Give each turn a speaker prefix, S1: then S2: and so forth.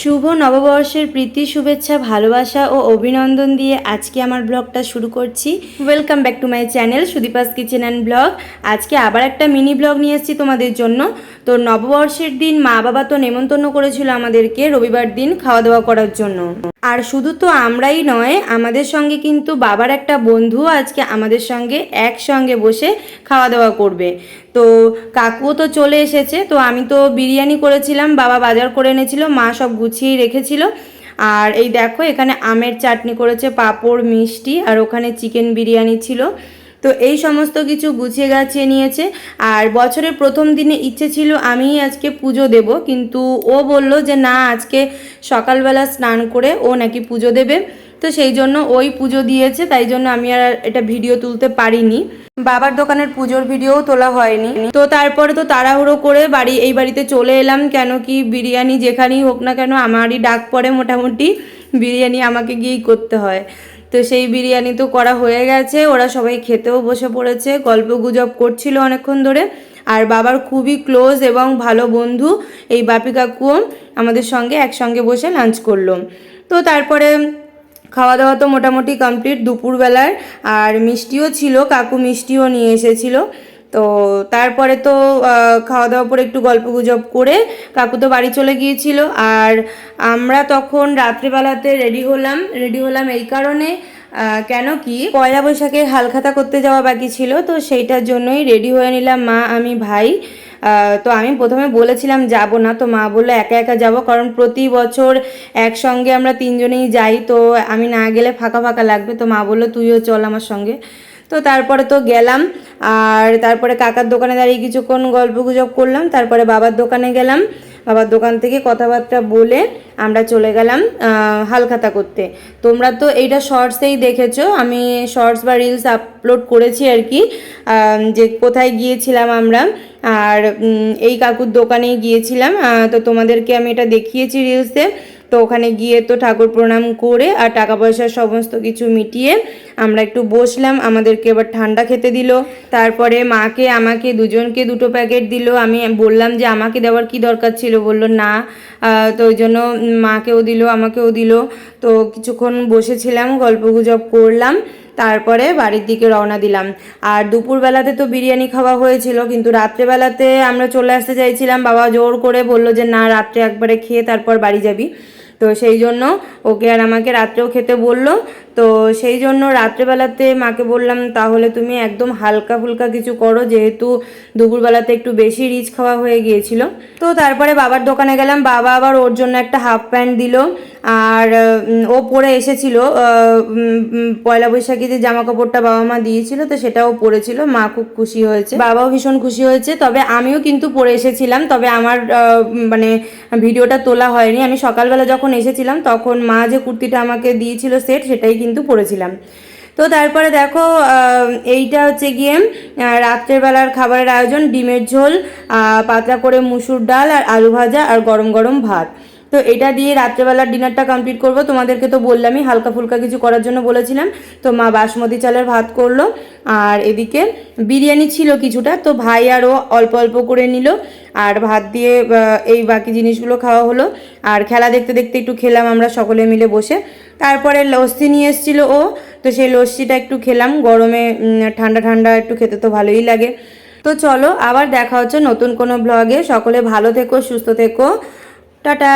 S1: শুভ নববর্ষের প্রীতি, শুভেচ্ছা, ভালোবাসা ও অভিনন্দন দিয়ে আজকে আমার ব্লগটা শুরু করছি। Welcome back to my channel Sudipa's kitchen and blog আজকে আবার একটা মিনি ব্লগ নিয়ে এসেছি তোমাদের জন্য। তো নববর্ষের দিন মা বাবা তো নেমন্তন্ন করেছিল আমাদেরকে রবিবার দিন খাওয়া দাওয়া করার জন্য। আর শুধু তো আমরাই নয়, আমাদের সঙ্গে কিন্তু বাবার একটা বন্ধুও আজকে আমাদের সঙ্গে একসঙ্গে বসে খাওয়া দাওয়া করবে। তো কাকুও তো চলে এসেছে, তো আমি তো বিরিয়ানি করেছিলাম, বাবা বাজার করে এনেছিল, মা সব গুছিয়েই রেখেছিল। আর এই দেখো এখানে আমের চাটনি করেছে, পাঁপড়, মিষ্টি, আর ওখানে চিকেন বিরিয়ানি ছিল। তো এই সমস্ত কিছু গুছিয়ে গাছিয়ে নিয়েছে। আর বছরের প্রথম দিনে ইচ্ছে ছিল আমি আজকে পুজো দেব, কিন্তু ও বলল যে না, আজকে সকালবেলা স্নান করে ও নাকি পুজো দেবে। তো সেই জন্য ওই পুজো দিয়েছে, তাই জন্য আমি আর এটা ভিডিও তুলতে পারিনি। বাবার দোকানের পুজোর ভিডিও তোলা হয়নি। তো তারপরে তো তাড়াহুড়ো করে বাড়ি, এই বাড়িতে চলে এলাম, কেন কি বিরিয়ানি যেখানেই হোক না কেন আমারই ডাক পড়ে মোটামুটি। বিরিয়ানি আমাকে গিয়েই করতে হয়। তো সেই বিরিয়ানি তো করা হয়ে গেছে, ওরা সবাই খেতেও বসে পড়েছে, গল্প গুজব করছিল অনেকক্ষণ ধরে। আর বাবার খুবই ক্লোজ এবং ভালো বন্ধু এই বাপি কাকুও আমাদের সঙ্গে একসঙ্গে বসে লাঞ্চ করল। তো তারপরে খাওয়া দাওয়া তো মোটামুটি কমপ্লিট দুপুরবেলার, আর মিষ্টিও ছিল, কাকু মিষ্টিও নিয়ে এসেছিল। তো তারপরে তো খাওয়া দাওয়া পরে একটু গল্প গুজব করে কাকু তো বাড়ি চলে গিয়েছিল। আর আমরা তখন রাত্রিবেলাতে রেডি হলাম রেডি হলাম এই কারণে কেন কি পয়লা বৈশাখে হালখাতা করতে যাওয়া বাকি ছিল, তো সেইটার জন্যই রেডি হয়ে নিলাম মা, আমি, ভাই। তো আমি প্রথমে বলেছিলাম যাব না, তো মা বলল একা একা যাব, কারণ প্রতি বছর একসঙ্গে আমরা তিনজনেই যাই, তো আমি না গেলে ফাঁকা ফাঁকা লাগবে। তো মা বলল তুইও চল আমার সঙ্গে। তো তারপরে তো গেলাম, আর তারপরে কাকার দোকানে দাঁড়িয়ে কিছুক্ষণ গল্প গুজব করলাম, তারপরে বাবার দোকানে গেলাম, বাবার দোকান থেকে কথাবার্তা বলে আমরা চলে গেলাম হালখাতা করতে। তোমরা তো এইটা শর্টসেই দেখেছ, আমি শর্টস বা রিলস আপলোড করেছি আর কি যে কোথায় গিয়েছিলাম আমরা, আর এই কাকুর দোকানেই গিয়েছিলাম তো তোমাদেরকে আমি এটা দেখিয়েছি রিলসে তো ওখানে গিয়ে তো ঠাকুর প্রণাম করে আর টাকা পয়সার সমস্ত কিছু মিটিয়ে আমরা একটু বসলাম। আমাদেরকে এবার ঠান্ডা খেতে দিল। তারপরে মাকে, আমাকে দুজনকে দুটো প্যাকেট দিল। আমি বললাম যে আমাকে দেওয়ার কি দরকার ছিল? বলল, না। তো ওই জন্য মাকেও দিল, আমাকেও দিল। তো কিছুক্ষণ বসেছিলাম গল্প গুজব করলাম। তারপরে বাড়ির দিকে রওনা দিলাম। আর দুপুরবেলাতে তো বিরিয়ানি খাওয়া হয়েছিল, কিন্তু রাত্রেবেলাতে আমরা চলে আসতে চাইছিলাম। বাবা জোর করে বলল যে, না, রাত্রে একবারে খেয়ে তারপর বাড়ি যাবি। তো সেই জন্য ওকে আর আমাকে রাত্রেও খেতে বলল। তো সেই জন্য রাত্রেবেলাতে মাকে বললাম, তাহলে তুমি একদম হালকা ফুলকা কিছু করো, যেহেতু দুপুরবেলাতে একটু বেশি রিচ খাওয়া হয়ে গিয়েছিল। তো তারপরে বাবার দোকানে গেলাম, বাবা আবার ওর জন্য একটা হাফ প্যান্ট দিল, আর ও পরে এসেছিল পয়লা বৈশাখী যে জামা কাপড়টা বাবা মা দিয়েছিল, তো সেটাও পরেছিল, মা খুব খুশি হয়েছে। বাবাও ভীষণ খুশি হয়েছে, তবে আমিও কিন্তু পরে এসেছিলাম, তবে আমার মানে ভিডিওটা তোলা হয়নি। আমি সকালবেলা যখন এসেছিলাম, তখন মা যে কুর্তিটা আমাকে দিয়েছিল সেট, সেটাই কিন্তু পড়েছিলাম। তো তারপরে দেখো এইটা হচ্ছে গিয়ে রাত্রেবেলার খাবারের আয়োজন, ডিমের ঝোল পাতলা করে মুসুর ডাল আর আলু ভাজা আর গরম গরম ভাত। তো এটা দিয়ে রাত্রেবেলার ডিনারটা কমপ্লিট করব। তোমাদেরকে তো বললামই হালকা ফুলকা কিছু করার জন্য বলেছিলাম। তো মা বাসমতি চালের ভাত করল। আর এদিকে বিরিয়ানি ছিল কিছুটা, তো ভাই আরও অল্প অল্প করে নিল। আর ভাত দিয়ে এই বাকি জিনিসগুলো খাওয়া হলো। আর খেলা দেখতে দেখতে একটু খেলাম আমরা সকলে মিলে বসে। তারপরে লস্যি নিয়ে এসেছিল ও, তো সেই লস্যিটা একটু খেলাম। গরমে ঠান্ডা ঠান্ডা একটু খেতে তো ভালোই লাগে। তো চলো আবার দেখা হচ্ছে নতুন কোনো ব্লগে সকলে ভালো থেকো, সুস্থ থেকো। টাটা।